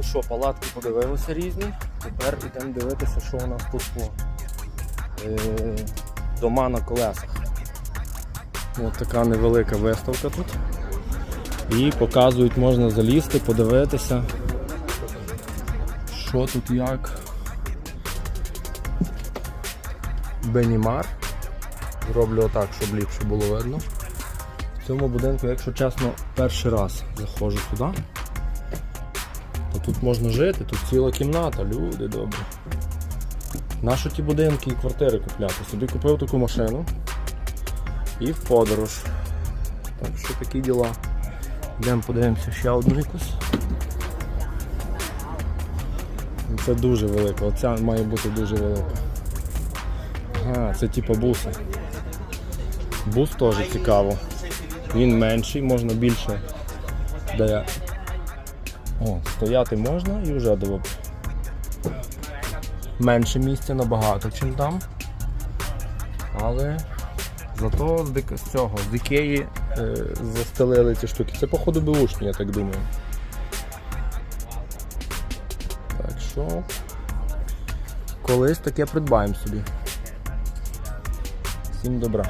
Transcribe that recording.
Ну що, палатки подивилися різні. Тепер йдемо дивитися, що у нас тут по е, дома на колесах. Ось така невелика виставка тут. І показують, можна залізти, подивитися, що тут як. Бенімар. Зроблю отак, щоб ліпше було видно. В цьому будинку, якщо чесно, перший раз заходжу туди. Тут можна жити, тут ціла кімната, люди добрі. Нащо ті будинки і квартири купляти? Собі купив таку машину і в подорож. Так що такі діла. Йдемо подивимося ще одну якусь. Це дуже велика, оця має бути дуже велика. Ага, це типу буси. Бус теж цікаво. Він менший, можна більше. Де... О, стояти можна і вже добре. Менше місця набагато, ніж там. Але зато з, цього, з Ікеї е, застелили ці штуки. Це походу беушні, я так думаю. Так що колись таке придбаємо собі. Всім добра.